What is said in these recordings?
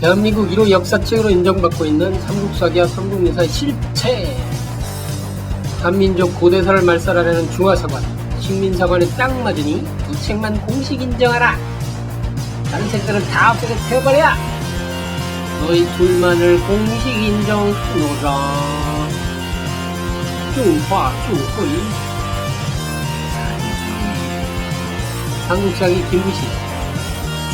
대한민국 1호 역사책으로 인정받고 있는 삼국사기와 삼국유사의 실체. 한민족 고대사를 말살하려는 중화사관 식민사관에 딱 맞으니 이 책만 공식 인정하라. 다른 책들은 다 없애서 태워버려. 너희 둘만을 공식 인정하노라. 중화 중호이. 삼국사기 김무식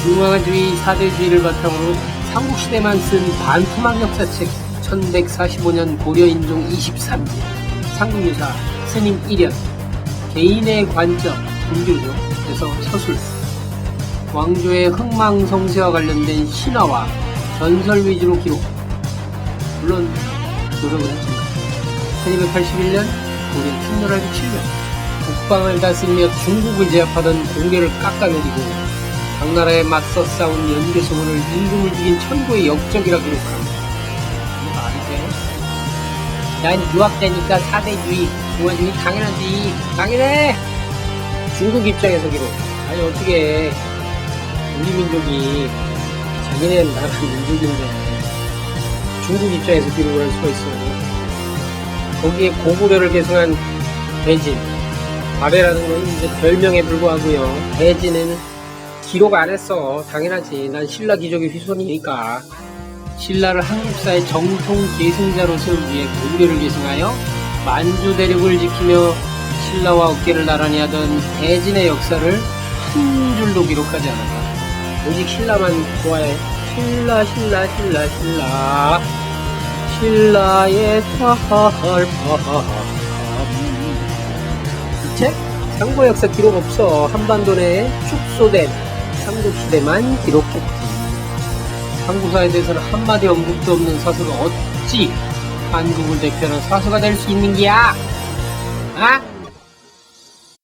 중화주의 사대주의를 바탕으로 삼국시대만 쓴 반토막 역사책 1145년 고려인종 23년 삼국유사 스님 1년 개인의 관점 분교조에서 서술. 왕조의 흥망성쇠와 관련된 신화와 전설 위주로 기록. 물론 노력을 했지만 1281년 고려 충렬하기 7년 북방을 다스리며 중국을 제압하던 공려를 깎아내리고 당나라에 맞서 싸운 연개소문을 임금을 죽인 천고의 역적이라 기록합니다. 이게 말이 돼? 난 유학되니까 사대주의, 중화주의 당연하지. 당연해! 중국 입장에서 기록. 아니 어떻게 해. 우리 민족이 자기네 나라 민족인데 중국 입장에서 기록을 할 수가 있어. 거기에 고구려를 계승한 대진. 아래라는 건 이제 별명에 불과하고요. 대진에는 기록 안 했어. 당연하지. 난 신라 기족의 휘손이니까. 신라를 한국사의 정통 계승자로 세우기 위해 고구려를 계승하여 만주 대륙을 지키며 신라와 어깨를 나란히 하던 대진의 역사를 한 줄도 기록하지 않았다. 오직 신라만 좋아해. 신라, 신라, 신라, 신라. 신라의. 이 책? 상고 역사 기록 없어. 한반도 내에 축소된 삼국시대만 기록했지. 한국사에 대해서는 한마디 언급도 없는 사수가 어찌 한국을 대표하는 사수가 될 수 있는 기야? 아?